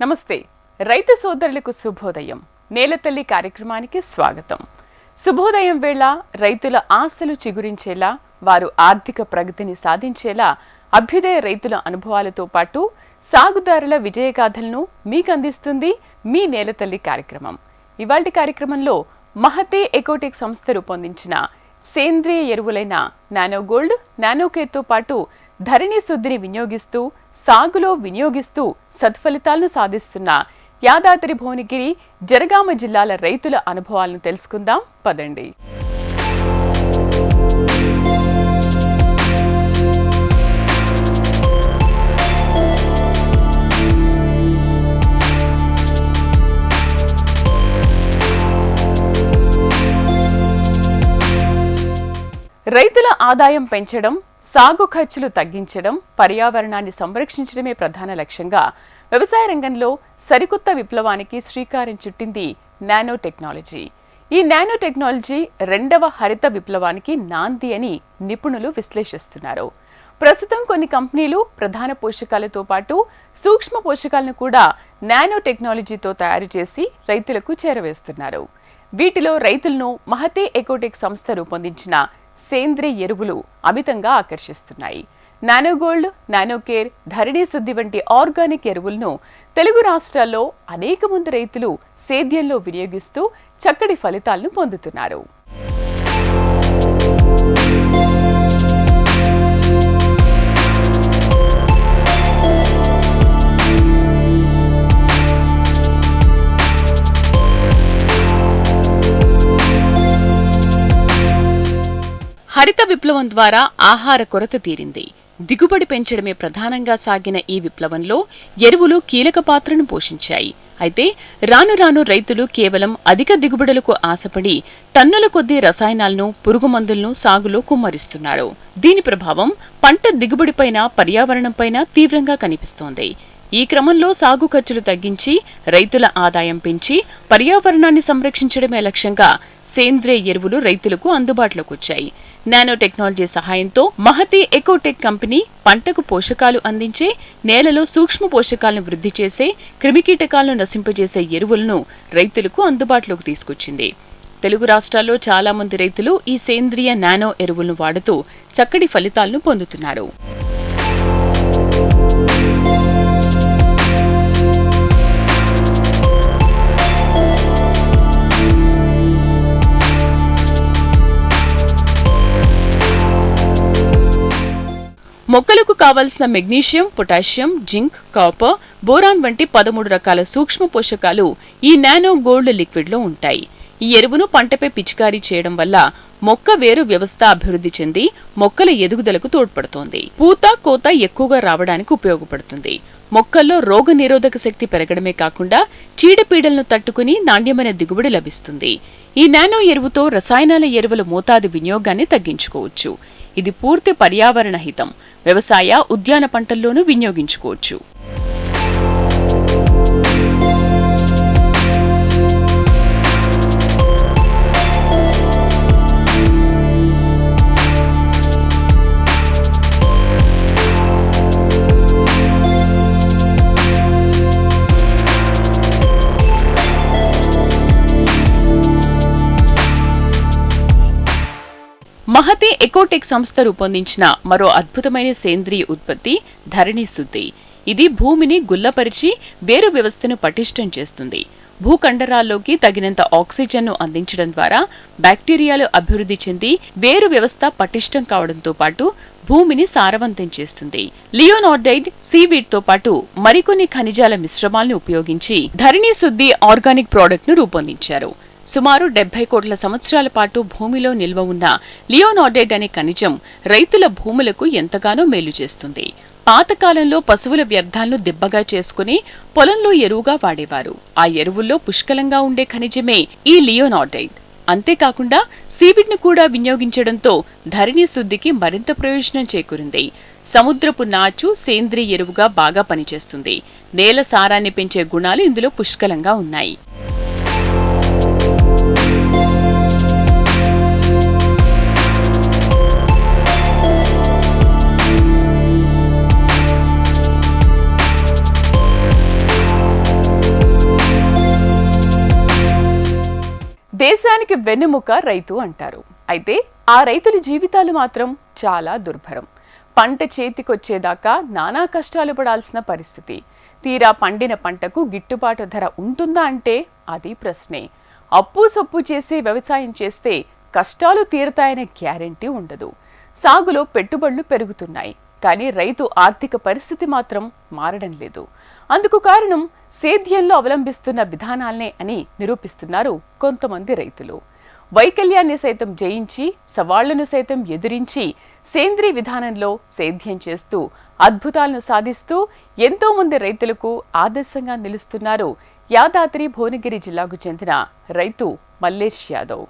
నమస్తే. రైతు సోదరులకు శుభోదయం. నేలతల్లి కార్యక్రమానికి స్వాగతం. శుభోదయం వేళ రైతుల ఆశలు చిగురించేలా వారు ఆర్థిక ప్రగతిని సాధించేలా అభ్యుదయ రైతుల అనుభవాలతో పాటు సాగుదారుల విజయగాథలను మీకు అందిస్తుంది మీ నేలతల్లి కార్యక్రమం. ఇవాల్టి కార్యక్రమంలో మహతే ఎకోటెక్ సంస్థ రూపొందించిన సేంద్రియ ఎరువులైన నానో గోల్డ్ నానోకేర్తో పాటు ధరణి శుద్ధిని వినియోగిస్తూ సాగులో వినియోగిస్తూ సత్ఫలితాలను సాధిస్తున్న యాదాద్రి భువనగిరి జనగామ జిల్లాల రైతుల అనుభవాలను తెలుసుకుందాం. పదండి. రైతుల ఆదాయం పెంచడం సాగు ఖర్చులు తగ్గించడం పర్యావరణాన్ని సంరక్షించడమే ప్రధాన లక్ష్యంగా వ్యవసాయ రంగంలో సరికొత్త విప్లవానికి శ్రీకారం చుట్టింది నానో టెక్నాలజీ ఈ నానో టెక్నాలజీ రెండవ హరిత విప్లవానికి నాంది అని నిపుణులు విశ్లేషిస్తున్నారు. ప్రస్తుతం కొన్ని కంపెనీలు ప్రధాన పోషకాలతో పాటు సూక్ష్మ పోషకాలను కూడా నానో టెక్నాలజీతో తయారు చేసి రైతులకు చేరవేస్తున్నారు. వీటిలో రైతులను మహతే ఎకోటెక్ సంస్థ రూపొందించిన సేంద్రియ ఎరువులు అమితంగా ఆకర్షిస్తున్నాయి. నానోగోల్డ్ నానోకేర్ ధరణి శుద్ధి వంటి ఆర్గానిక్ ఎరువులను తెలుగు రాష్ట్రాల్లో అనేక మంది రైతులు సేద్యంలో వినియోగిస్తూ చక్కటి ఫలితాలను పొందుతున్నారు. హరిత విప్లవం ద్వారా ఆహార కొరత తీరింది. దిగుబడి పెంచడమే ప్రధానంగా సాగిన ఈ విప్లవంలో ఎరువులు కీలక పాత్రను పోషించాయి. అయితే రాను రాను రైతులు కేవలం అధిక దిగుబడులకు ఆశపడి టన్నుల కొద్దీ రసాయనాలను పురుగుమందులను సాగులో కుమ్మరిస్తున్నారు. దీని ప్రభావం పంట దిగుబడిపైన పర్యావరణంపైన తీవ్రంగా కనిపిస్తోంది. ఈ క్రమంలో సాగు ఖర్చులు తగ్గించి రైతుల ఆదాయం పెంచి పర్యావరణాన్ని సంరక్షించడమే లక్ష్యంగా సేంద్రియ ఎరువులు రైతులకు అందుబాటులోకి వచ్చాయి నానో టెక్నాలజీ సహాయంతో మహతి ఎకోటెక్ కంపెనీ పంటకు పోషకాలు అందించే నేలలో సూక్ష్మ పోషకాలను వృద్ధి చేసే క్రిమికీటకాలను నశింపజేసే ఎరువులను రైతులకు అందుబాటులోకి తీసుకొచ్చింది. తెలుగు రాష్ట్రాల్లో చాలా మంది రైతులు ఈ సేంద్రియ నానో ఎరువులను వాడుతూ చక్కటి ఫలితాలను పొందుతున్నారు. మొక్కలకు కావలసిన magnesium potassium zinc copper boron వంటి పదమూడు రకాల సూక్ష్మ పోషకాలు ఈ నానో గోల్డ్ లిక్విడ్లో ఉంటాయి. ఈ ఎరువును పంటపై పిచికారీ చేయడం వల్ల మొక్క వేరు వ్యవస్థ అభివృద్ధి చెంది మొక్కల ఎదుగుదలకు తోడ్పడుతోంది. పూత కోత ఎక్కువగా రావడానికి ఉపయోగపడుతుంది. మొక్కల్లో రోగ నిరోధక శక్తి పెరగడమే కాకుండా చీడపీడలను తట్టుకుని నాణ్యమైన దిగుబడి లభిస్తుంది. ఈ నానో ఎరువుతో రసాయనాల ఎరువుల మోతాదు వినియోగాన్ని తగ్గించుకోవచ్చు. ఇది పూర్తి పర్యావరణ హితం. వ్యవసాయ ఉద్యాన పంటల్లోనూ వినియోగించుకోవచ్చు. మహతి ఎకోటెక్ సంస్థ రూపొందించిన మరో అద్భుతమైన సేంద్రియ ఉత్పత్తి ధరణి శుద్ధి ఇది భూమిని గుల్లపరిచి వేరు వ్యవస్థను పటిష్టం చేస్తుంది. భూఖండరాల్లోకి తగినంత ఆక్సిజన్ను అందించడం ద్వారా బ్యాక్టీరియాలు అభివృద్ధి చెంది వేరు వ్యవస్థ పటిష్టం కావడంతో పాటు భూమిని సారవంతం చేస్తుంది. లియోనార్డైడ్ సీవీడ్తో పాటు మరికొన్ని ఖనిజాల మిశ్రమాలను ఉపయోగించి ధరణి శుద్ధి ఆర్గానిక్ ప్రోడక్ట్ను రూపొందించారు. సుమారు డెబ్బై కోట్ల సంవత్సరాల పాటు భూమిలో నిల్వ ఉన్న లియోనార్డైడ్ అనే ఖనిజం రైతుల భూములకు ఎంతగానో మేలు చేస్తుంది. పాతకాలంలో పశువుల వ్యర్థాలను దిబ్బగా చేసుకుని పొలంలో ఎరువుగా వాడేవారు. ఆ ఎరువుల్లో పుష్కలంగా ఉండే ఖనిజమే ఈ లియోనార్డైడ్. అంతేకాకుండా సీవిడ్ను కూడా వినియోగించడంతో ధరణి శుద్ధికి మరింత ప్రయోజనం చేకూరింది. సముద్రపు నాచు సేంద్రియ ఎరువుగా బాగా పనిచేస్తుంది. నేల సారాన్ని పెంచే గుణాలు ఇందులో పుష్కలంగా ఉన్నాయి. దేశానికి వెన్నెముక రైతు అంటారు. అయితే ఆ రైతుల జీవితాలు మాత్రం చాలా దుర్భరం. పంట చేతికొచ్చేదాకా నానా కష్టాలు పడాల్సిన పరిస్థితి. తీరా పండిన పంటకు గిట్టుబాటు ధర ఉంటుందా అంటే అది ప్రశ్నే. అప్పు సప్పు చేసి వ్యవసాయం చేస్తే కష్టాలు తీరతాయనే గ్యారెంటీ ఉండదు. సాగులో పెట్టుబడులు పెరుగుతున్నాయి. కానీ రైతు ఆర్థిక పరిస్థితి మాత్రం మారడం లేదు. అందుకు కారణం సేద్యంలో అవలంబిస్తున్న విధానాలనే అని నిరూపిస్తున్నారు కొంతమంది రైతులు. వైకల్యాన్ని సైతం జయించి సవాళ్ళను సైతం ఎదిరించి సేంద్రీయ విధానంలో సేద్యం చేస్తూ అద్భుతాలను సాధిస్తూ ఎంతో మంది రైతులకు ఆదర్శంగా నిలుస్తున్నారు యాదాద్రి భువనగిరి జిల్లాకు చెందిన రైతు మల్లేష్ యాదవ్.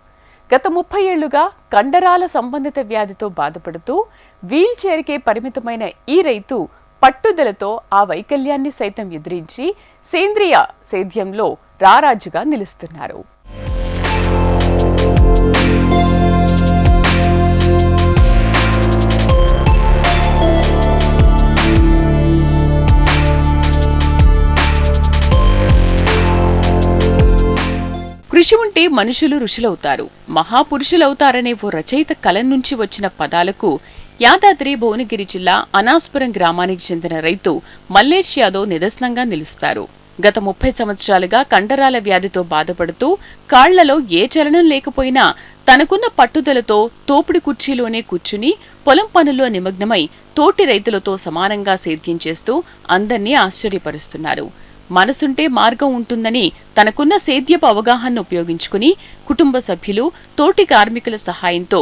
గత ముప్పై ఏళ్ళుగా కండరాల సంబంధిత వ్యాధితో బాధపడుతూ వీల్ చైర్కే పరిమితమైన ఈ రైతు పట్టుదలతో ఆ వైకల్యాన్ని సైతం ఎదిరించి సేంద్రియ సేద్యంలో రారాజుగా నిలుస్తున్నారు. కృషి ఉంటే మనుషులు ఋషులవుతారు. మహాపురుషులవుతారనే ఓ రచయిత కలం నుంచి వచ్చిన పదాలకు యాదాద్రి భువనగిరి జిల్లా అనాస్పురం గ్రామానికి చెందిన రైతు మల్లేష్ యాదవ్ నిదర్శనంగా నిలుస్తారు. గత ముప్పై సంవత్సరాలుగా కండరాల వ్యాధితో బాధపడుతూ కాళ్ళలో ఏ చలనం లేకపోయినా తనకున్న పట్టుదలతో తోపుడి కుర్చీలోనే కూర్చుని పొలం పనుల్లో నిమగ్నమై తోటి రైతులతో సమానంగా సేద్యం చేస్తూ అందర్నీ ఆశ్చర్యపరుస్తున్నారు. మనసుంటే మార్గం ఉంటుందని తనకున్న సేద్యపు అవగాహనను ఉపయోగించుకుని కుటుంబ సభ్యులు తోటి కార్మికుల సహాయంతో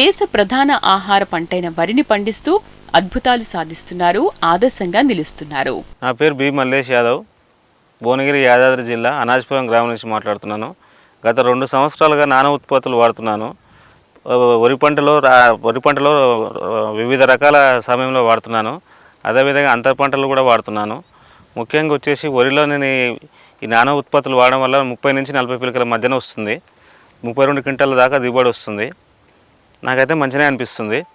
దేశ ప్రధాన ఆహార పంటైన వరిని పండిస్తూ అద్భుతాలు సాధిస్తున్నారు ఆదర్శంగా నిలుస్తున్నారు. నా పేరు బి. మల్లేష్ యాదవ్. భువనగిరి యాదాద్రి జిల్లా అనాజ్పురం గ్రామం నుంచి మాట్లాడుతున్నాను. గత రెండు సంవత్సరాలుగా నాన ఉత్పత్తులు వాడుతున్నాను. వరి పంటలో వరి పంటలో వివిధ రకాల సమయంలో వాడుతున్నాను. అదేవిధంగా అంతర పంటలు కూడా వాడుతున్నాను. ముఖ్యంగా వచ్చేసి వరిలో నేను ఈ- ఈ నానో ఉత్పత్తులు వాడడం వల్ల ముప్పై నుంచి నలభై పిలకల మధ్యన వస్తుంది. ముప్పై రెండు క్వింటాల దాకా దిగుబడి వస్తుంది. నాకైతే మంచిగా అనిపిస్తుంది.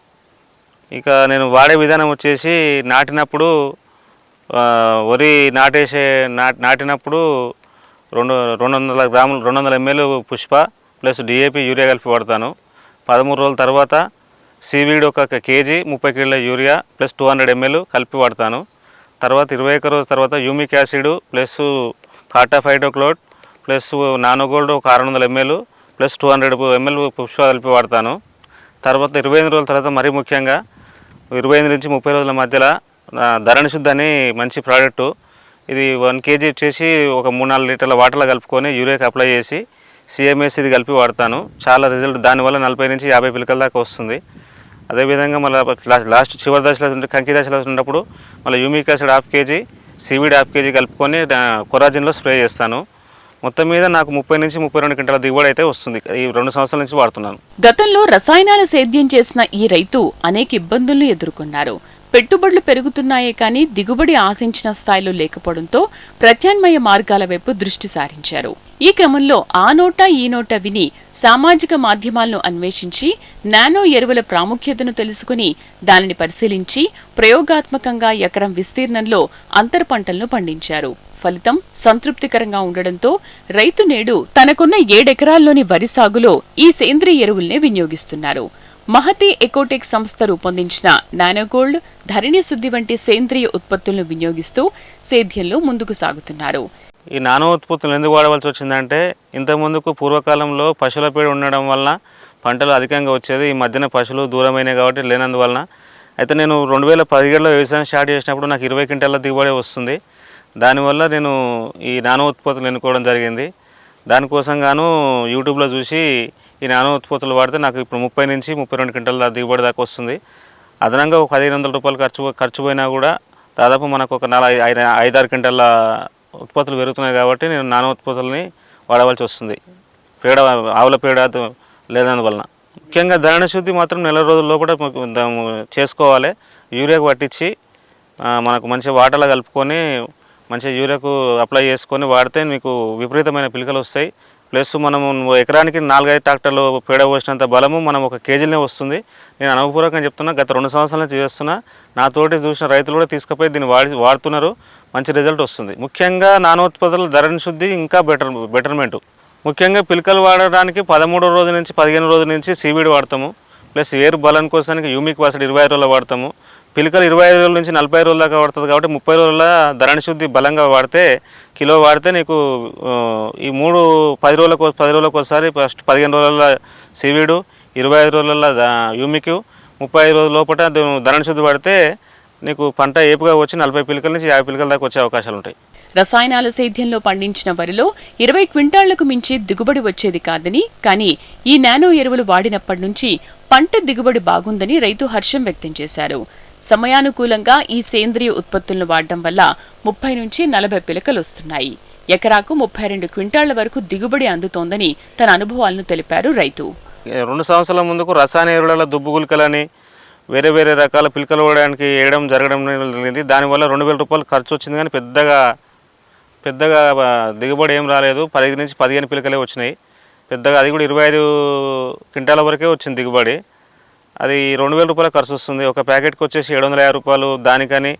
ఇక నేను వాడే విధానం వచ్చేసి నాటినప్పుడు వరి నాటేసే నాటి నాటినప్పుడు రెండు రెండు వందల గ్రాములు రెండు వందల ML Pushpa plus DAP urea కలిపి వాడతాను. పదమూడు రోజుల తర్వాత సీవీడ్ ఒక కేజీ ముప్పై కిలోల urea plus two hundred ML కలిపి వాడతాను. తర్వాత ఇరవై ఒక్క రోజు తర్వాత యూమిక్ యాసిడ్ ప్లస్ కార్టాఫైడోక్లోడ్ ప్లస్ నానోగోల్డ్ ఒక ఆరు వందల ML plus two hundred ML Pushpa కలిపి వాడతాను. తర్వాత ఇరవై ఎనిమిది రోజుల తర్వాత మరీ ముఖ్యంగా ఇరవై ఎనిమిది నుంచి ముప్పై రోజుల మధ్యలో ఆ, ధరణి శుద్ధి అని మంచి ప్రోడక్టు. ఇది వన్ కేజీ వచ్చేసి ఒక మూడు నాలుగు లీటర్ల వాటర్లో కలుపుకొని యూరియాకి అప్లై చేసి సిఎంఎస్ ఇది కలిపి వాడతాను. చాలా రిజల్ట్ దానివల్ల నలభై నుంచి యాభై పిలకల దాకా వస్తుంది. అదేవిధంగా మళ్ళీ లాస్ట్ లాస్ట్ చివరి దశలో కంకి దశలో ఉన్నప్పుడు మళ్ళీ humic acid half KG seaweed half KG కలుపుకొని కొరాజిన్లో స్ప్రే చేస్తాను. మొత్తం మీద నాకు ముప్పై నుంచి ముప్పై రెండు గంటల దిగుబడి అయితే వస్తుంది. ఈ రెండు సంవత్సరాల నుంచి వాడుతున్నాను. గతంలో రసాయనాల సేద్యం చేసిన ఈ రైతు అనేక ఇబ్బందులను ఎదుర్కొన్నారు. పెట్టుబడులు పెరుగుతున్నాయే కానీ దిగుబడి ఆశించిన స్థాయిలో లేకపోవడంతో ప్రత్యామ్నాయ మార్గాల వైపు దృష్టి సారించారు. ఈ క్రమంలో ఆ నోట ఈ నోట విని సామాజిక మాధ్యమాలను అన్వేషించి నానో ఎరువుల ప్రాముఖ్యతను తెలుసుకుని దానిని పరిశీలించి ప్రయోగాత్మకంగా ఎకరం విస్తీర్ణంలో అంతర పంటలను పండించారు. ఫలితం సంతృప్తికరంగా ఉండడంతో రైతు నేడు తనకున్న ఏడెకరాల్లోని వరి సాగులో ఈ సేంద్రియ ఎరువుల్నే వినియోగిస్తున్నారు. మహతి ఎకోటెక్ సంస్థ రూపొందించిన నానోగోల్డ్ ధరణి శుద్ధి వంటి సేంద్రియ ఉత్పత్తులను వినియోగిస్తూ సేద్యంలో ముందుకు సాగుతున్నారు. ఈ నానో ఉత్పత్తులు ఎందుకు వాడవలసి వచ్చిందంటే ఇంతకుముందుకు పూర్వకాలంలో పశువుల పేడ ఉండడం వలన పంటలు అధికంగా వచ్చేది ఈ మధ్యన పశువులు దూరమైనవి కాబట్టి లేనందువలన. అయితే నేను రెండు వేల పదిహేడులో వ్యవసాయం స్టార్ట్ చేసినప్పుడు నాకు ఇరవై క్వింటాల దిగుబడి వస్తుంది. దానివల్ల నేను ఈ నానో ఉత్పత్తులు ఎన్నుకోవడం జరిగింది. దానికోసం గాను యూట్యూబ్లో చూసి ఈ నానో ఉత్పత్తులు వాడితే నాకు ఇప్పుడు ముప్పై నుంచి ముప్పై రెండు క్వింటాల దిగుబడి దాకా వస్తుంది. అదనంగా ఒక పదిహేను వందల రూపాయలు ఖర్చు ఖర్చు పోయినా కూడా దాదాపు మనకు ఒక నాలుగు ఐదు ఐదారు క్వింటల్ల ఉత్పత్తులు పెరుగుతున్నాయి కాబట్టి నేను నానో ఉత్పత్తులని వాడవలసి వస్తుంది. పేడ ఆవుల పేడ లేదందువలన లేనందువలన. ముఖ్యంగా ధరణ శుద్ధి మాత్రం నెల రోజుల లోపల చేసుకోవాలి. యూరియాకు పట్టించి మనకు మంచి వాటర్లో కలుపుకొని మంచిగా యూరియాకు అప్లై చేసుకొని వాడితే మీకు విపరీతమైన పిలికలు వస్తాయి. ప్లస్ మనం ఎకరానికి నాలుగైదు ట్రాక్టర్లు పేడ పోసినంత బలము మనం ఒక కేజీలనే వస్తుంది. నేను అనుభవపూర్వకంగా చెప్తున్నా గత రెండు సంవత్సరాల నుంచి చేస్తున్నా. నాతోటి చూసిన రైతులు కూడా తీసుకుపోయి దీన్ని వాడి వాడుతున్నారు. మంచి రిజల్ట్ వస్తుంది. ముఖ్యంగా నానోత్పత్తుల ధరణ శుద్ధి ఇంకా బెటర్ బెటర్మెంట్. ముఖ్యంగా పిలకలు వాడడానికి పదమూడో రోజు నుంచి పదిహేను రోజుల నుంచి సీవీడ్ వాడతాము. ప్లస్ ఏరు బలం కోసానికి యూమిక్ వాసడ్ ఇరవై రోజులు వాడతాము. పిలకలు ఇరవై ఐదు రోజుల నుంచి నలభై రోజుల దాకా పడుతుంది కాబట్టి ముప్పై రోజుల ధరణి శుద్ధి బలంగా వాడితే కిలో వాడితే నీకు ఈ మూడు పది రోజులకు పది రోజులకు ఒకసారి ఫస్ట్ పదిహేను రోజుల సివిడు ఇరవై ఐదు రోజుల యూమిక్ ముప్పై ఐదు రోజుల లోపల ధరణి శుద్ధి వాడితే నీకు పంట ఏపుగా వచ్చి నలభై పిలకల నుంచి యాభై పిలకల దాకా వచ్చే అవకాశాలు ఉంటాయి. రసాయనాల సేద్యంలో పండించిన వరిలో ఇరవై క్వింటాళ్ళకు మించి దిగుబడి వచ్చేది కాదని కానీ ఈ నానో ఎరువులు వాడినప్పటి నుంచి పంట దిగుబడి బాగుందని రైతు హర్షం వ్యక్తం చేశారు. సమయానుకూలంగా ఈ సేంద్రియ ఉత్పత్తులను వాడడం వల్ల ముప్పై నుంచి నలభై పిలకలు వస్తున్నాయి. ఎకరాకు ముప్పై రెండు క్వింటాళ్ళ వరకు దిగుబడి అందుతోందని తన అనుభవాలను తెలిపారు రైతు. రెండు సంవత్సరాల ముందుకు రసాయన ఎరువుల దుబ్బు గుళికలని వేరే వేరే రకాల పిలకలు వేయడానికి వేయడం జరగడం జరిగింది. దానివల్ల రెండు వేల రూపాయలు ఖర్చు వచ్చింది కానీ పెద్దగా పెద్దగా దిగుబడి ఏం రాలేదు. పది నుంచి పదిహేను పిలకలే వచ్చినాయి. పెద్దగా అది కూడా ఇరవై ఐదు క్వింటాల వరకే వచ్చింది దిగుబడి. అది రెండు వేల రూపాయల ఖర్చు వస్తుంది. ఒక ప్యాకెట్కి వచ్చేసి ఏడు వందల యాభై రూపాయలు దానికని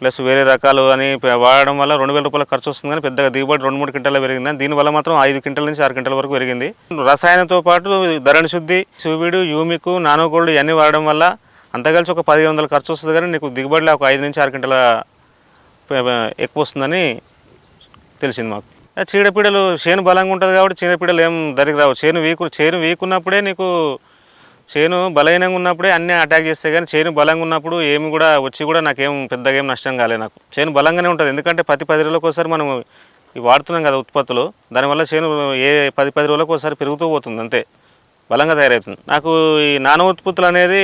ప్లస్ వేరే రకాలు అని వాడడం వల్ల రెండు వేల రూపాయల ఖర్చు వస్తుంది కానీ పెద్దగా దిగుబడి రెండు మూడు క్వింటాల పెరిగింది దీనివల్ల మాత్రం ఐదు క్వింటల నుంచి ఆరు క్వింటల వరకు పెరిగింది. రసాయనంతో పాటు ధరణి శుద్ధి సూవిడు యూమిక్ నానోగోల్డ్ ఇవన్నీ వాడడం వల్ల అంత కలిసి ఒక పదిహేను వందల ఖర్చు వస్తుంది కానీ నీకు దిగుబడిలో ఒక ఐదు నుంచి ఆరు క్వింటల ఎక్కువ వస్తుందని తెలిసింది మాకు. ఆ చీడపీడలు చేను బలంగా ఉంటుంది కాబట్టి చీడపీడలు ఏం దరికి రావు. చేను వీకు చేను వీకున్నప్పుడే నీకు చేను బలహీనంగా ఉన్నప్పుడే అన్నీ అటాక్ చేస్తాయి కానీ చేను బలంగా ఉన్నప్పుడు ఏమి కూడా వచ్చి కూడా నాకేం పెద్దగా ఏం నష్టం కాలే నాకు. చేను బలంగానే ఉంటుంది. ఎందుకంటే ప్రతి పది రోజులకు ఒకసారి మనం వాడుతున్నాం కదా ఉత్పత్తులు. దానివల్ల చేను ఏ పది పది రోజులకు ఒకసారి పెరుగుతూ పోతుంది. అంతే. బలంగా తయారవుతుంది. నాకు ఈ నానో ఉత్పత్తులు అనేది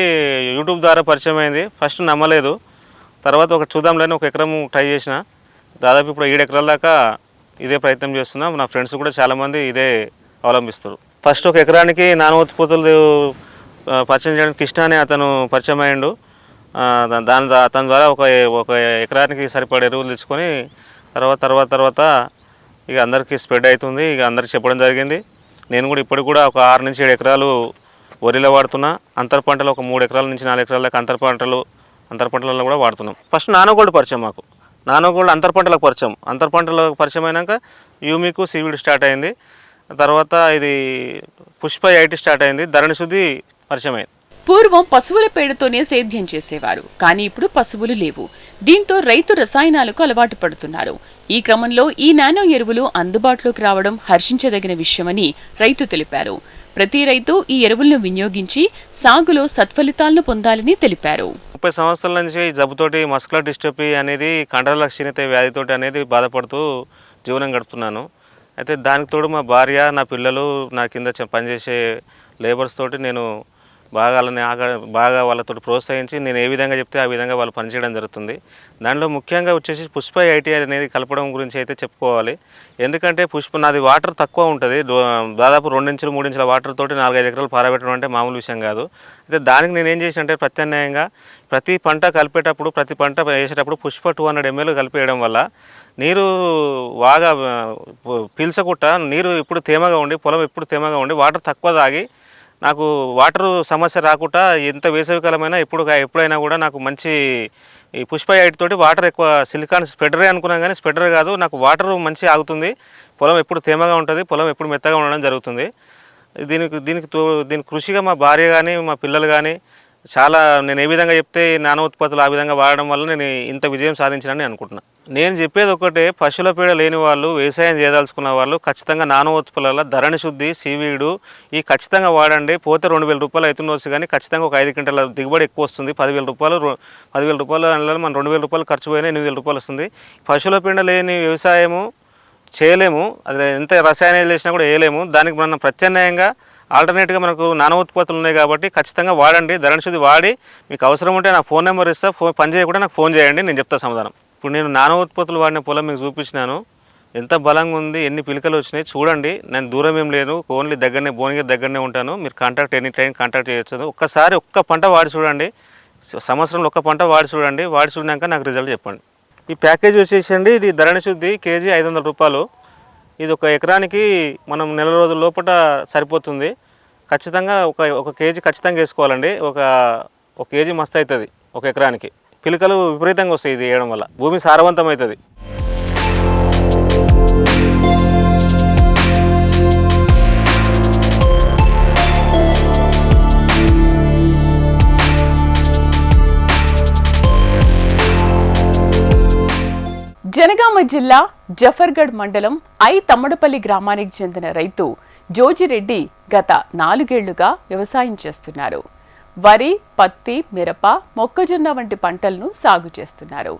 యూట్యూబ్ ద్వారా పరిచయం అయింది. ఫస్ట్ నమ్మలేదు. తర్వాత ఒక చూద్దాంలేని ఒక ఎకరం ట్రై చేసిన. దాదాపు ఇప్పుడు ఏడు ఎకరాల దాకా ఇదే ప్రయత్నం చేస్తున్నాం. నా ఫ్రెండ్స్ కూడా చాలామంది ఇదే అవలంబిస్తారు ఫస్ట్ ఒక ఎకరానికి నానో ఉత్పత్తులు పరిచయం చేయడానికి కృష్ణ అనే అతను పరిచయం అయ్యిండు. దాని అతని ద్వారా ఒక ఒక ఎకరానికి సరిపడే ఎరువులు తెచ్చుకొని తర్వాత తర్వాత తర్వాత ఇక అందరికీ స్ప్రెడ్ అవుతుంది ఇక అందరికి చెప్పడం జరిగింది. నేను కూడా ఇప్పటికి కూడా ఒక ఆరు నుంచి ఏడు ఎకరాలు వరిలో వాడుతున్నా. అంతర పంటలు ఒక మూడు ఎకరాల నుంచి నాలుగు ఎకరాల అంతర పంటలు అంతర పంటలలో కూడా వాడుతున్నాం. ఫస్ట్ నానోగోల్డ్ పరిచయం మాకు. నానోగోల్డ్ అంతర పంటలకు పరిచయం. అంతర పంటలకు పరిచయం అయినాక యూమికు సివిడ్ స్టార్ట్ అయింది. తర్వాత ఇది పుష్ప ఐటీ స్టార్ట్ అయింది. ధరణి శుద్ధి పరిచయం అయింది పూర్వం పశువుల పేడతోనే సేద్యం చేసేవారు. కానీ ఇప్పుడు పశువులు లేవు. దీంతో రైతు రసాయనాలకు అలవాటు పడుతున్నారు. ఈ క్రమంలో ఈ నానో ఎరువులు అందుబాటులోకి రావడం హర్షించదగిన విషయమని రైతు తెలిపారు. ప్రతి రైతు ఈ ఎరువులను వినియోగించి సాగులో సత్ఫలితాలను పొందాలని తెలిపారు. ముప్పై సంవత్సరాల నుంచి ఈ జబ్బుతోటి మస్కులర్ డిస్టర్బీ అనేది కండరాల క్షీణత వ్యాధితోటి అనేది బాధపడుతూ జీవనం గడుపుతున్నాను. అయితే దానికి తోడు మా భార్య నా పిల్లలు నా కింద పనిచేసే లేబర్స్ తోటి నేను బాగా వాళ్ళని బాగా వాళ్ళతో ప్రోత్సహించి నేను ఏ విధంగా చెప్తే ఆ విధంగా వాళ్ళు పనిచేయడం జరుగుతుంది. దానిలో ముఖ్యంగా వచ్చేసి పుష్ప ఐటీ అనేది కలపడం గురించి అయితే చెప్పుకోవాలి. ఎందుకంటే పుష్ప నాది వాటర్ తక్కువ ఉంటుంది. దాదాపు రెండు మూడించుల వాటర్ తోటి నాలుగైదు ఎకరాలు పారబెట్టడం అంటే మామూలు విషయం కాదు. అయితే దానికి నేను ఏం చేసిన అంటే ప్రత్యామ్నాయంగా ప్రతి పంట కలిపేటప్పుడు ప్రతి పంట వేసేటప్పుడు పుష్ప టూ హండ్రెడ్ ఎంఎల్ కలిపేయడం వల్ల నీరు బాగా పీల్చకుండా నీరు ఎప్పుడు తేమగా ఉండి పొలం ఎప్పుడు తేమగా ఉండి వాటర్ తక్కువ తాగి నాకు వాటర్ సమస్య రాకుండా ఎంత వేసవికాలమైనా ఎప్పుడు ఎప్పుడైనా కూడా నాకు మంచి ఈ పుష్ప ఎయిట్ తోటి వాటర్ ఎక్కువ సిలికాన్ స్ప్రెడరే అనుకున్నాం కానీ స్ప్రెడర్ కాదు నాకు వాటర్ మంచి ఆగుతుంది. పొలం ఎప్పుడు తేమగా ఉంటుంది పొలం ఎప్పుడు మెత్తగా ఉండడం జరుగుతుంది. దీనికి దీనికి తో దీనికి కృషిగా మా భార్య కానీ మా పిల్లలు కానీ చాలా నేను ఏ విధంగా చెప్తే ఈ ఉత్పత్తులు ఆ విధంగా వాడడం వల్ల నేను ఇంత విజయం సాధించానని అనుకుంటున్నా. నేను చెప్పేది ఒకటే పశువుల పీడ లేని వాళ్ళు వ్యవసాయం చేయదలుచుకున్న వాళ్ళు ఖచ్చితంగా నానో ఉత్పత్తుల ధరణి శుద్ధి సీవీడు ఈ ఖచ్చితంగా వాడండి. పోతే రెండు వేల రూపాయలు అవుతుండొచ్చు కానీ ఖచ్చితంగా ఒక ఐదు గంటల దిగుబడి ఎక్కువ వస్తుంది. పదివేల రూపాయలు పదివేల రూపాయలు అందులో మన రెండు వేల రూపాయలు ఖర్చు పోయినా ఎనిమిది వేల రూపాయలు వస్తుంది. పశువుల పీడ లేని వ్యవసాయము చేయలేము. అది ఎంత రసాయనాలు చేసినా కూడా వేయలేము. దానికి మనం ప్రత్యామ్నాయంగా ఆల్టర్నేట్గా మనకు నాన ఉత్పత్తులు ఉన్నాయి కాబట్టి ఖచ్చితంగా వాడండి. ధరణ శుద్ధి వాడి మీకు అవసరం ఉంటే నా ఫోన్ నెంబర్ ఇస్తా. ఫోన్ పని చేయకుండా నాకు ఫోన్ చేయండి. నేను చెప్తా సమాధానం. ఇప్పుడు నేను నాన ఉత్పత్తులు వాడిన పొలం మీకు చూపించినాను. ఎంత బలంగా ఉంది ఎన్ని పిలకలు వచ్చినాయి చూడండి. నేను దూరం ఏం లేదు. ఓన్లీ దగ్గరనే భువనగిరి దగ్గరనే ఉంటాను. మీరు కాంటాక్ట్ ఎనీ టైం కాంటాక్ట్ చేయొచ్చు. ఒక్కసారి ఒక్క పంట వాడి చూడండి. సంవత్సరంలో ఒక్క పంట వాడి చూడండి. వాడి చూడినాక నాకు రిజల్ట్ చెప్పండి. ఈ ప్యాకేజ్ వచ్చేసండి. ఇది ధరణి శుద్ధి కేజీ ఐదు వందల రూపాయలు. ఇది ఒక ఎకరానికి మనం నెల రోజుల లోపల సరిపోతుంది. ఖచ్చితంగా ఒక ఒక కేజీ ఖచ్చితంగా వేసుకోవాలండి. ఒక ఒక కేజీ మస్తు అవుతుంది ఒక ఎకరానికి. పిలకలు విపరీతంగా వస్తాయి ఇది వేయడం వల్ల. భూమి సారవంతం అవుతుంది జనగామ జిల్లా జఫర్గఢ్ మండలం ఐ తమ్మడపల్లి గ్రామానికి చెందిన రైతు జోజిరెడ్డి గత నాలుగేళ్ళుగా వ్యవసాయం చేస్తున్నారు. వరి పత్తి మిరప మొక్కజొన్న వంటి పంటలను సాగు చేస్తున్నారు.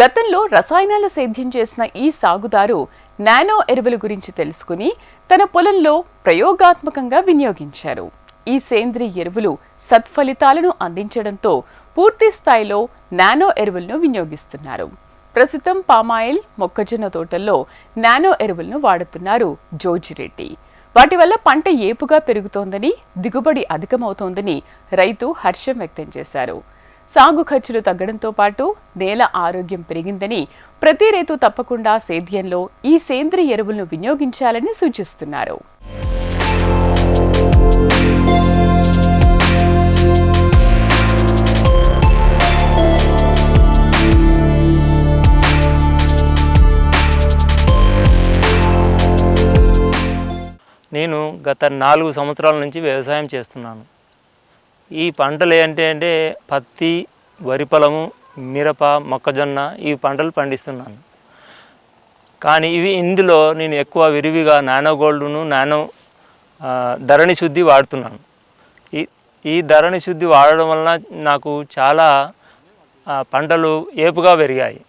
గతంలో రసాయనాల సేద్యం చేసిన ఈ సాగుదారు నానో ఎరువుల గురించి తెలుసుకుని తన పొలంలో ప్రయోగాత్మకంగా వినియోగించారు. ఈ సేంద్రియ ఎరువులు సత్ఫలితాలను అందించడంతో పూర్తి స్థాయిలో నానో ఎరువులను వినియోగిస్తున్నారు. ప్రస్తుతం పామాయిల్ మొక్కజొన్న తోటల్లో నానో ఎరువులను వాడుతున్నారు జోజిరెడ్డి వాటి వల్ల పంట ఏపుగా పెరుగుతోందని దిగుబడి అధికమవుతోందని రైతు హర్షం వ్యక్తం చేశారు. సాగు ఖర్చులు తగ్గడంతో పాటు నేల ఆరోగ్యం పెరిగిందని ప్రతి రైతు తప్పకుండా సేద్యంలో ఈ సేంద్రియ ఎరువులను వినియోగించాలని సూచిస్తున్నారు. నేను గత నాలుగు సంవత్సరాల నుంచి వ్యవసాయం చేస్తున్నాను. ఈ పంటలు ఏంటి అంటే పత్తి వరి పొలము మిరప మొక్కజొన్న ఈ పంటలు పండిస్తున్నాను. కానీ ఇవి ఇందులో నేను ఎక్కువ విరివిగా నానో గోల్డ్ను నానో ధరణి శుద్ధి వాడుతున్నాను. ఈ ఈ ధరణి శుద్ధి వాడడం వలన నాకు చాలా పంటలు ఏపుగా పెరిగాయి.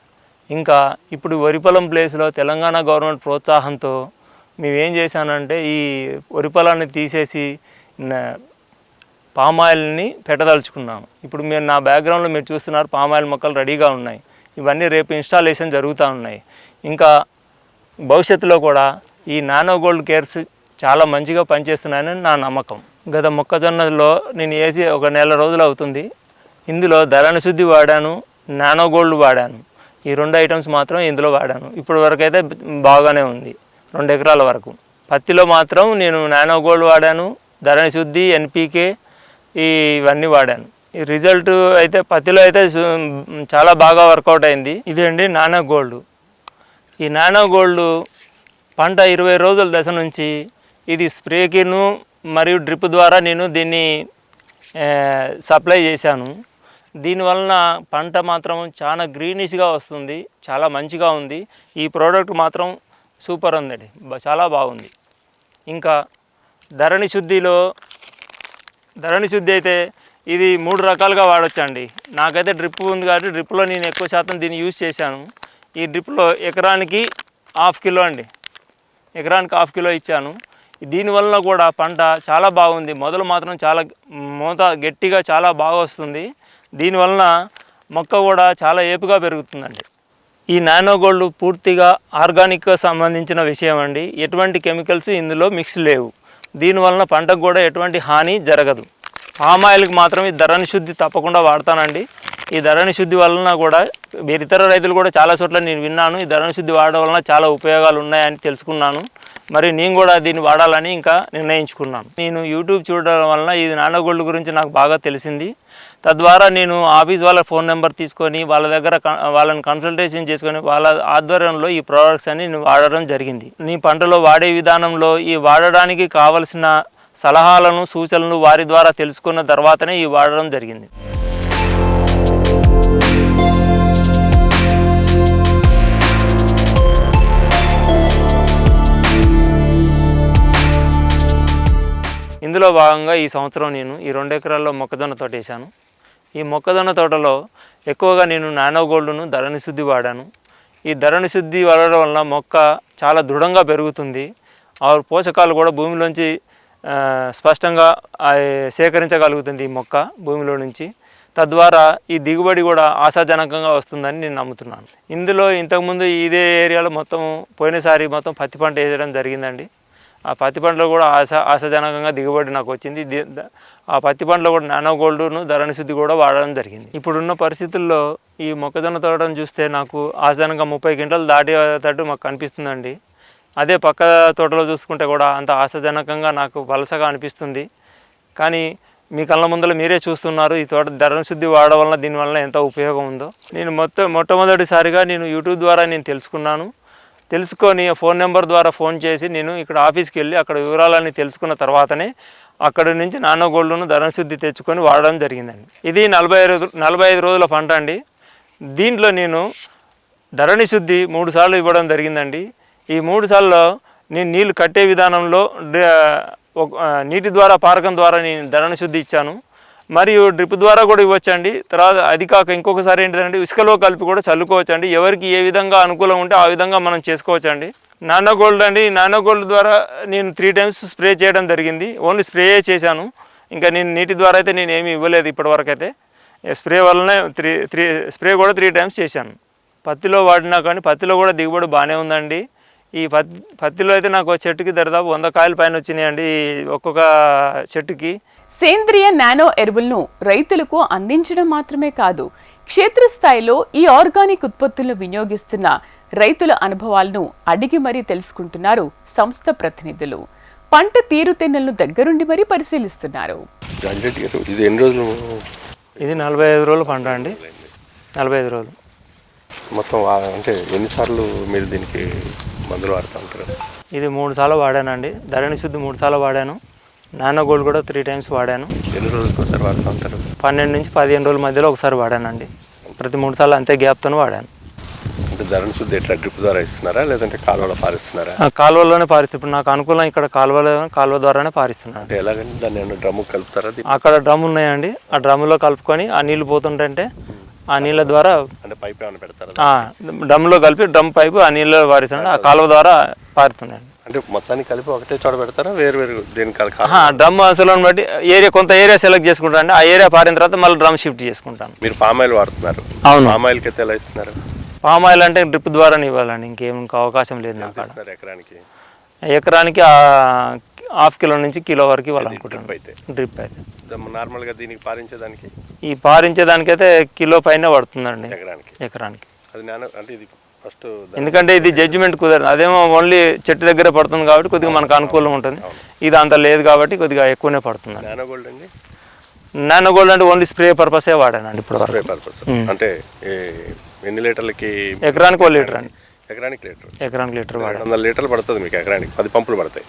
ఇంకా ఇప్పుడు వరి పొలం ప్లేస్లో తెలంగాణ గవర్నమెంట్ ప్రోత్సాహంతో మేమేం చేశానంటే ఈ వరి పొలాన్ని తీసేసి పామాయిల్ని పెట్టదలుచుకున్నాము ఇప్పుడు మీరు నా బ్యాక్గ్రౌండ్లో మీరు చూస్తున్నారు పామాయిల్ మొక్కలు రెడీగా ఉన్నాయి. ఇవన్నీ రేపు ఇన్స్టాలేషన్ జరుగుతూ ఉన్నాయి. ఇంకా భవిష్యత్తులో కూడా ఈ నానో గోల్డ్ కేర్స్ చాలా మంచిగా పనిచేస్తున్నాయని నా నమ్మకం. గత మొక్కజొన్నలో నేను వేసి ఒక నెల రోజులు అవుతుంది. ఇందులో ధరణ శుద్ధి వాడాను నానో గోల్డ్ వాడాను. ఈ రెండు ఐటమ్స్ మాత్రం ఇందులో వాడాను. ఇప్పటి బాగానే ఉంది. రెండు ఎకరాల వరకు. పత్తిలో మాత్రం నేను నానో గోల్డ్ వాడాను ధరణి శుద్ధి ఎన్పికే ఈ ఇవన్నీ వాడాను. ఈ రిజల్ట్ అయితే పత్తిలో అయితే చాలా బాగా వర్కౌట్ అయింది. ఇదండి నానో గోల్డ్. ఈ నానో గోల్డ్ పంట ఇరవై రోజుల దశ నుంచి ఇది స్ప్రేకిను మరియు డ్రిప్ ద్వారా నేను దీన్ని సప్లై చేశాను. దీనివలన పంట మాత్రం చాలా గ్రీనిష్గా వస్తుంది చాలా మంచిగా ఉంది. ఈ ప్రోడక్ట్ మాత్రం సూపర్ ఉందండి. చాలా బాగుంది. ఇంకా ధరణి శుద్ధిలో ధరణి శుద్ధి అయితే ఇది మూడు రకాలుగా వాడొచ్చండి. నాకైతే డ్రిప్ ఉంది కాబట్టి డ్రిప్లో నేను ఎక్కువ శాతం దీన్ని యూజ్ చేశాను. ఈ డ్రిప్లో ఎకరానికి హాఫ్ కిలో అండి. ఎకరానికి హాఫ్ కిలో ఇచ్చాను. దీనివల్ల కూడా పంట చాలా బాగుంది. మొదలు మాత్రం చాలా మూత గట్టిగా చాలా బాగా వస్తుంది. దీనివలన మొక్క కూడా చాలా ఏపుగా పెరుగుతుందండి. ఈ నానో గోల్డ్ పూర్తిగా ఆర్గానిక్గా సంబంధించిన విషయం అండి. ఎటువంటి కెమికల్స్ ఇందులో మిక్స్ లేవు. దీనివలన పంటకు కూడా ఎటువంటి హాని జరగదు. పామ్ ఆయిల్కి మాత్రం ఈ ధరణి శుద్ధి తప్పకుండా వాడతానండి. ఈ ధరణి శుద్ధి వలన కూడా మీరు ఇతర రైతులు కూడా చాలా చోట్ల నేను విన్నాను ఈ ధరణి శుద్ధి వాడడం వలన చాలా ఉపయోగాలు ఉన్నాయని తెలుసుకున్నాను. మరి నేను కూడా దీన్ని వాడాలని ఇంకా నిర్ణయించుకున్నాను. నేను యూట్యూబ్ చూడడం వలన ఇది నానో గోల్డ్ గురించి నాకు బాగా తెలిసింది. తద్వారా నేను ఆఫీస్ వాళ్ళ ఫోన్ నెంబర్ తీసుకొని వాళ్ళ దగ్గర వాళ్ళని కన్సల్టేషన్ చేసుకొని వాళ్ళ ఆధ్వర్యంలో ఈ ప్రోడక్ట్స్ అని నేను వాడడం జరిగింది. నీ పంటలో వాడే విధానంలో ఈ వాడడానికి కావలసిన సలహాలను సూచనలు వారి ద్వారా తెలుసుకున్న తర్వాతనే ఈ వాడడం జరిగింది. ఇందులో భాగంగా ఈ సంవత్సరం నేను ఈ రెండు ఎకరాల్లో మొక్కజొన్న తోట వేశాను. ఈ మొక్కజొన్న తోటలో ఎక్కువగా నేను నానో గోల్డ్ను ధరణి శుద్ధి వాడాను. ఈ ధరణి శుద్ధి వాడడం వల్ల మొక్క చాలా దృఢంగా పెరుగుతుంది. ఆ పోషకాలు కూడా భూమిలోంచి స్పష్టంగా సేకరించగలుగుతుంది ఈ మొక్క భూమిలో నుంచి. తద్వారా ఈ దిగుబడి కూడా ఆశాజనకంగా వస్తుందని నేను నమ్ముతున్నాను. ఇందులో ఇంతకుముందు ఇదే ఏరియాలో మొత్తం పోయినసారి మొత్తం పత్తి పంట వేయడం జరిగిందండి. ఆ పత్తి పంటలో కూడా ఆశ ఆశాజనకంగా దిగుబడి నాకు వచ్చింది. ఆ పత్తి పంటలో కూడా నానో గోల్డ్ను ధరణి శుద్ధి కూడా వాడడం జరిగింది. ఇప్పుడున్న పరిస్థితుల్లో ఈ మొక్కజొన్న తోటను చూస్తే నాకు ఆశాజనకంగా ముప్పై క్వింటలు దాటేటట్టు మాకు కనిపిస్తుందండి. అదే పక్క తోటలో చూసుకుంటే కూడా అంత ఆశాజనకంగా నాకు వలసగా అనిపిస్తుంది. కానీ మీ కళ్ళ ముందర మీరే చూస్తున్నారు ఈ తోట ధరణి శుద్ధి వాడడం వలన దీనివల్ల ఎంత ఉపయోగం ఉందో. నేను మొత్తం మొట్టమొదటిసారిగా నేను యూట్యూబ్ ద్వారా నేను తెలుసుకున్నాను. తెలుసుకొని ఫోన్ నెంబర్ ద్వారా ఫోన్ చేసి నేను ఇక్కడ ఆఫీస్కి వెళ్ళి అక్కడ వివరాలన్నీ తెలుసుకున్న తర్వాతనే అక్కడ నుంచి నాన్నగోళ్ళును గోల్డ్ను ధనశుద్ధి తెచ్చుకొని వాడడం జరిగిందండి. ఇది నలభై ఐదు నలభై ఐదు రోజుల పంట అండి. దీంట్లో నేను ధరణి శుద్ధి మూడు సార్లు ఇవ్వడం జరిగిందండి. ఈ మూడు సార్లు నేను నీళ్ళు కట్టే విధానంలో ఒక- నీటి ద్వారా పారకం ద్వారా నేను ధరణి శుద్ధి ఇచ్చాను. మరియు డ్రిప్ ద్వారా కూడా ఇవ్వచ్చండి. తర్వాత అది కాక ఇంకొకసారి ఏంటిదంటే ఇసుకలో కలిపి కూడా చల్లుకోవచ్చండి. ఎవరికి ఏ విధంగా అనుకూలం ఉంటే ఆ విధంగా మనం చేసుకోవచ్చండి. నానో గోల్డ్ అండి. నానో గోల్డ్ ద్వారా నేను త్రీ టైమ్స్ స్ప్రే చేయడం జరిగింది. ఓన్లీ స్ప్రే చేశాను. ఇంకా నేను నీటి ద్వారా అయితే నేను ఏమీ ఇవ్వలేదు ఇప్పటివరకు అయితే స్ప్రే వల్లనే త్రీ త్రీ స్ప్రే కూడా త్రీ టైమ్స్ చేశాను. పత్తిలో వాడినా కానీ పత్తిలో కూడా దిగుబడి బాగానే ఉందండి. ఈ పత్తి పత్తిలో అయితే నాకు చెట్టుకి దరిదాపు వంద కాయల పైన వచ్చినాయండి ఒక్కొక్క చెట్టుకి. సేంద్రియ నానో ఎరువులను రైతులకు అందించడం మాత్రమే కాదు క్షేత్రస్థాయిలో ఈ ఆర్గానిక్ ఉత్పత్తులను వినియోగిస్తున్న రైతుల అనుభవాలను అడిగి మరీ తెలుసుకుంటున్నారు సంస్థ ప్రతినిధులు. పంట తీరుతెన్నులను దగ్గరుండి మరీ పరిశీలిస్తున్నారు. ఇది ఎన్ని రోజులు? ఇది నలభై ఐదు రోజులు పంట అండి. నలభై ఐదు రోజులు. మొత్తం అంటే ఎన్నిసార్లు మీరు దీనికి మందులు వాడుతూ ఉంటారు? ఇది మూడు సార్లు వాడానండి. ధరణి శుద్ధి మూడు సార్లు వాడాను. నానో గోల్డ్ కూడా త్రీ టైమ్స్ వాడాను. ఎన్ని రోజులకు ఒకసారి వాడుతూ ఉంటారు? పన్నెండు నుంచి పదిహేను రోజుల మధ్యలో ఒకసారి వాడానండి. ప్రతి మూడు సార్లు అంతే గ్యాప్తో వాడాను. అంటే ధరణ శుద్ధి ఎట్లా డ్రిప్ ద్వారా ఇస్తున్నారా లేదంటే కాలువలో పారిస్తున్నారా? ఆ కాలువలోనే పారిస్తే ఇప్పుడు నాకు అనుకూలం ఇక్కడ కాలువలో కాలువ ద్వారానే పారిస్తున్నాను. అంటే ఎలాగని దాన్ని డ్రమ్ము కలుపుతారా? అక్కడ డ్రమ్ ఉన్నాయండి. ఆ డ్రమ్లో కలుపుకొని ఆ నీళ్ళు పోతుంటే ఆ నీళ్ళ ద్వారా అంటే పైప్ ఏమైనా పెడతారా? డ్రమ్లో కలిపి డ్రమ్ పైపు ఆ నీళ్ళలో పారిస్తున్నాడు ఆ కాలువ ద్వారా పారుతున్నాడు అంటే మొత్తానికి కలిపి ఒకటే చోట పెడతారా? వేరు వేరు దేనికి డ్రమ్ అసలు బట్టి ఏరియా కొంత ఏరియా సెలెక్ట్ చేసుకుంటాను ఆ ఏరియా పారిన తర్వాత మళ్ళీ డ్రమ్ షిఫ్ట్ చేసుకుంటాను మీరు పామ్ ఆయిల్ వాడుతున్నారు. అవును. పామ్ ఆయిల్కి అయితే ఎలా ఇస్తున్నారు? పామ్ ఆయిల్ అంటే డ్రిప్ ద్వారానే ఇవ్వాలండి. ఇంకేం అవకాశం లేదు నాకు ఎకరానికి? ఎకరానికి ఆ హాఫ్ కిలో నుంచి కిలో వరకు ఇవ్వాలనుకుంటున్నాను. డ్రిప్ అయితే. డ్రిప్ అయితే. నార్మల్గా దీనికి పారించేదానికి? ఈ పారించేదానికైతే కిలో పైన పడుతుందండి. ఎకరానికి. ఎకరానికి. అది నాన్న అంటే ఇది ఫస్ట్ ఎందుకంటే ఇది జడ్జిమెంట్ కుదరదు. అదేమో ఓన్లీ చెట్టు దగ్గర పడుతుంది కాబట్టి కొద్దిగా మనకు అనుకూలం ఉంటుంది. ఇది అంత లేదు కాబట్టి కొద్దిగా ఎక్కువనే పడుతుంది నానో గోల్డ్ అండి? నానో గోల్డ్ అంటే ఓన్లీ స్ప్రే పర్పసే వాడానండి ఇప్పుడు స్ప్రే పర్పస్ అంటే ఎన్ని లీటర్లకి? ఎకరానికి ఒక లీటర్ అండి. ఎకరానికి లీటర్. ఎకరానికి లీటర్ వాడాను. వందల లీటర్లు పడుతుంది మీకు ఎకరానికి. పది పంపులు పడతాయి.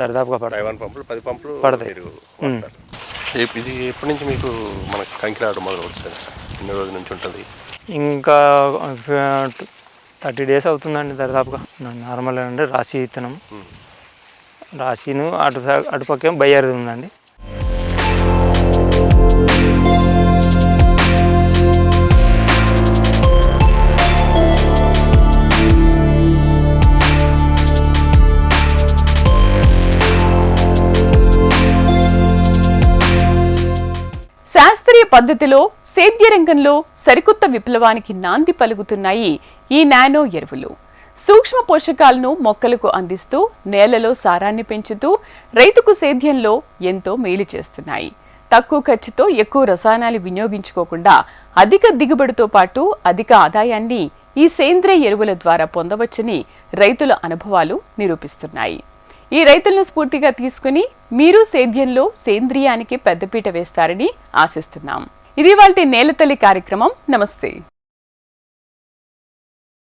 దరిదాపుగా పడుతుంది తైవాన్ పంపులు పది పంపులు పడతాయి. ఇది ఎప్పటి నుంచి మీకు మనకు కంకి రావడం మొదలు అవుతుంది ఎన్ని రోజుల నుంచి ఉంటుంది. ఇంకా థర్టీ డేస్ అవుతుందండి దరిదాపుగా. నార్మల్ అంటే రాశి విత్తనం. రాశిను అటు అటుపక్కేమో బయ్యారిది ఉందండి. పద్ధతిలో సేద్య రంగంలో సరికొత్త విప్లవానికి నాంది పలుకుతున్నాయి ఈ నానో ఎరువులు. సూక్ష్మ పోషకాలను మొక్కలకు అందిస్తూ నేలలో సారాన్ని పెంచుతూ రైతుకు సేద్యంలో ఎంతో మేలు చేస్తున్నాయి. తక్కువ ఖర్చుతో ఎక్కువ రసాయనాలు వినియోగించుకోకుండా అధిక దిగుబడితో పాటు అధిక ఆదాయాన్ని ఈ సేంద్రియ ఎరువుల ద్వారా పొందవచ్చని రైతుల అనుభవాలు నిరూపిస్తున్నాయి. ఈ రైతులను స్ఫూర్తిగా తీసుకుని మీరు సేద్యంలో సేంద్రియానికి పెద్దపీట వేస్తారని ఆశిస్తున్నాం. ఇది వాళ్ళ నేలతల్లి కార్యక్రమం. నమస్తే.